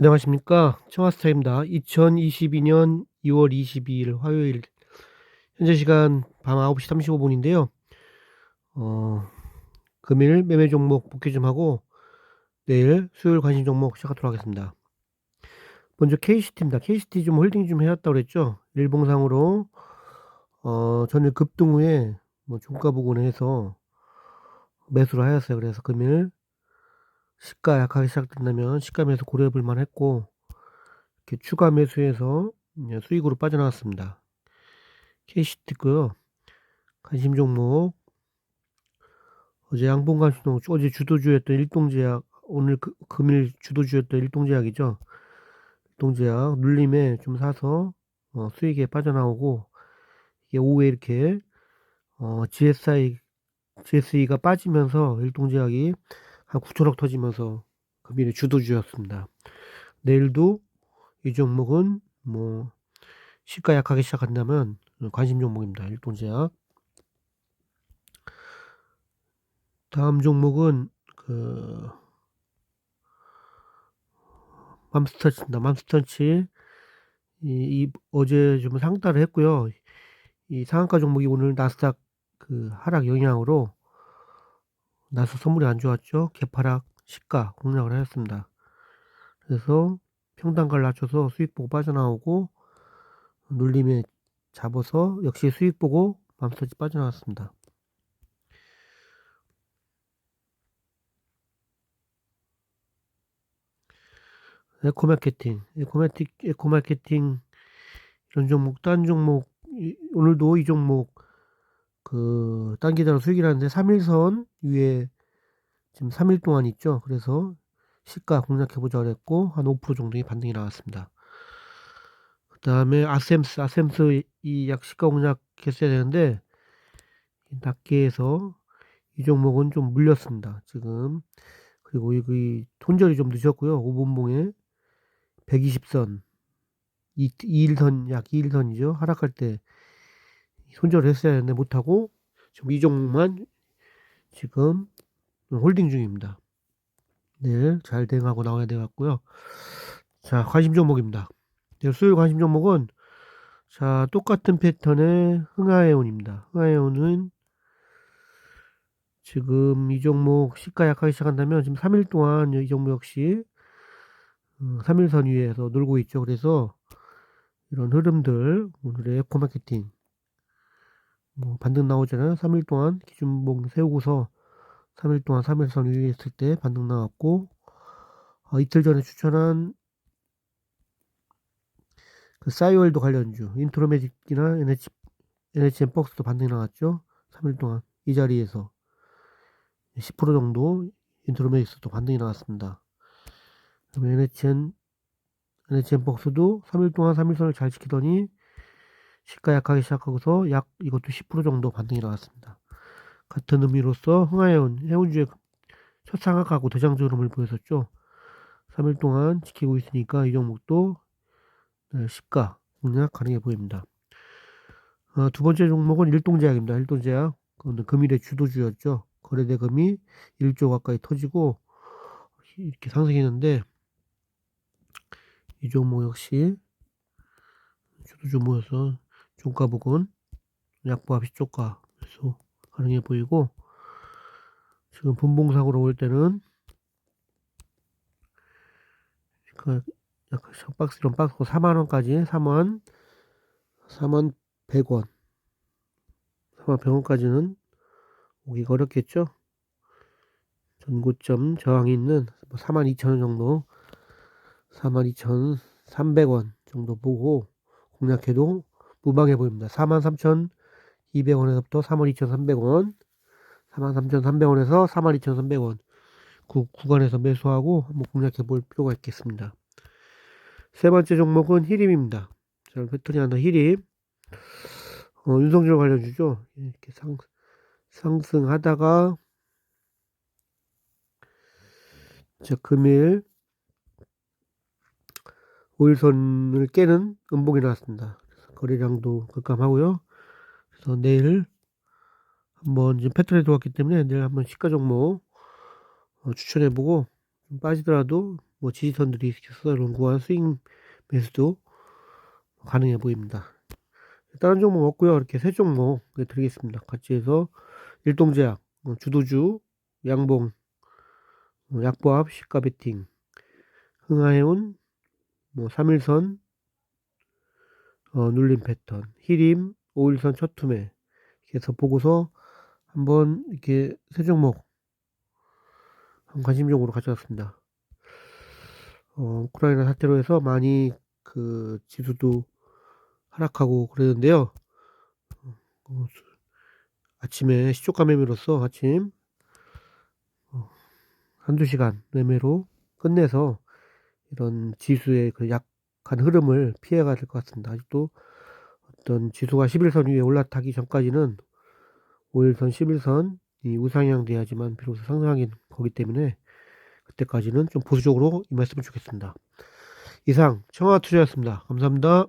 안녕하십니까. 청아스타입니다. 2022년 2월 22일 화요일, 현재 시간 밤 9시 35분인데요. 어, 금일 매매 종목 복귀 좀 하고, 내일 수요일 관심 종목 시작하도록 하겠습니다. 먼저 KCT입니다. KCT 좀 홀딩 좀 해왔다고 그랬죠. 일봉상으로, 어, 전일 급등 후에 뭐 종가 부근에 해서 매수를 하였어요. 그래서 금일 시가 약하게 시작된다면 시가 매수 고려해 볼 만했고 이렇게 추가 매수해서 수익으로 빠져나왔습니다. KCT고요. 관심 종목 어제 양봉 관심 종목 어제 주도주였던 일동제약 오늘 그, 금일 주도주였던 일동제약이죠. 일동제약 눌림에 좀 사서 어, 수익에 빠져나오고 이게 오후에 이렇게 어, GSI GSE가 빠지면서 일동제약이 한 9천억 터지면서 금일의 주도주였습니다. 내일도 이 종목은 뭐 시가 약하게 시작한다면 관심 종목입니다. 일동제약. 다음 종목은 그 맘스터치입니다. 맘스터치 이, 이 어제 좀 상따를 했고요. 이 상한가 종목이 오늘 나스닥 그 하락 영향으로 나서 선물이 안 좋았죠. 개파락 시가 공략을 하였습니다. 그래서 평단가를 낮춰서 수익 보고 빠져나오고 눌림에 잡아서 역시 수익 보고 맘스터치 빠져나왔습니다. 에코마케팅, 에코마틱, 에코마케팅 이런 종목, 딴 종목 오늘도 이 종목 그 단기다로 수익이라는데 3일선 위에 지금 3일 동안 있죠. 그래서 시가 공략해보자 그랬고 한 5% 정도의 반등이 나왔습니다. 그 다음에 아셈스, 아셈스 이 약 시가 공략했어야 되는데 낮게 해서 이 종목은 좀 물렸습니다. 지금 그리고 이 손절이 좀 늦었고요. 5분봉에 120선 2, 2일선 약 2일선이죠. 하락할 때 손절을 했어야 했는데 못하고 지금 이 종목만 지금 홀딩 중입니다. 내일 잘 대응하고 나와야 되겠고요. 자 관심 종목입니다. 내일 수요일 관심 종목은 자 똑같은 패턴의 흥하해온입니다. 흥하해온은 지금 이 종목 시가 약하게 시작한다면 지금 3일 동안 이 종목 역시 3일선 어, 위에서 놀고 있죠. 그래서 이런 흐름들 오늘의 에코마케팅 뭐 반등 나오잖아요. 3일 동안 기준봉 세우고서 3일 동안 3일선 위에 있을 때 반등 나왔고 어, 이틀 전에 추천한 그 싸이월드 관련주 인트로매직이나 NH, NHN 박스도 반등이 나왔죠. 3일 동안 이 자리에서 10% 정도 인트로매직도 반등이 나왔습니다. NHN NHN 박스도 3일 동안 3일선을 잘 지키더니 시가 약하게 시작하고서 약 이것도 10% 정도 반등이 나왔습니다. 같은 의미로서 흥하해온 해운주의 첫 상악하고 대장주 흐름을 보였었죠. 3일 동안 지키고 있으니까 이 종목도 네, 시가 공략 가능해 보입니다. 어, 두 번째 종목은 일동제약입니다. 일동제약. 금일의 주도주였죠. 거래대금이 1조 가까이 터지고 이렇게 상승했는데 이 종목 역시 주도주 모여서 종가 부근 약보합 시초가. 매수 가능해 보이고 지금 분봉상으로 올 때는 그 약간 박스 이런 박스 4만원까지 4만 4만 100원. 4만 100원까지는 오기가 어렵겠죠? 전고점 저항이 있는 4만 뭐 2천원 정도 4만 2천3백원 정도 보고 공략해도 무방해 보입니다 4만 3천2백원에서부터 3만 2천3백원 4만 3천3백원에서 4만 2천3백원 그 구간에서 매수하고 한번 공략해 볼 필요가 있겠습니다. 세 번째 종목은 히림입니다. 자, 패턴이 하나 히림. 어, 윤석열 관련주죠. 이렇게 상, 상승하다가, 자, 금일 5일선을 깨는 음봉이 나왔습니다. 거래량도 급감하고요. 그래서 내일 한번 지금 패턴에 들어왔기 때문에 내일 한번 시가 종목 어, 추천해보고 빠지더라도 뭐 지지선들이 있어서 롱구한 스윙 매수도 가능해 보입니다. 다른 종목 없고요. 이렇게 세 종목 드리겠습니다. 같이 해서 일동제약, 어, 주도주, 양봉, 어, 약보합, 시가 베팅, 흥하해운, 뭐 3일선, 어, 눌림 패턴, 히림, 5일선 첫 투매 해서 보고서 한번 이렇게 세 종목 한 관심종으로 가져왔습니다. 어, 우크라이나 사태로 해서 많이 그 지수도 하락하고 그러는데요. 어, 아침에 시초가 매매로서 아침 어, 한두 시간 매매로 끝내서 이런 지수의 그 약 한 흐름을 피해가 될것 같습니다. 아직도 어떤 지수가 11선 위에 올라타기 전까지는 5일선, 11선이 우상향 돼야지만 비로소 상승하긴 거기 때문에 그때까지는 좀 보수적으로 임했으면 좋겠습니다. 이상 청아 투자였습니다. 감사합니다.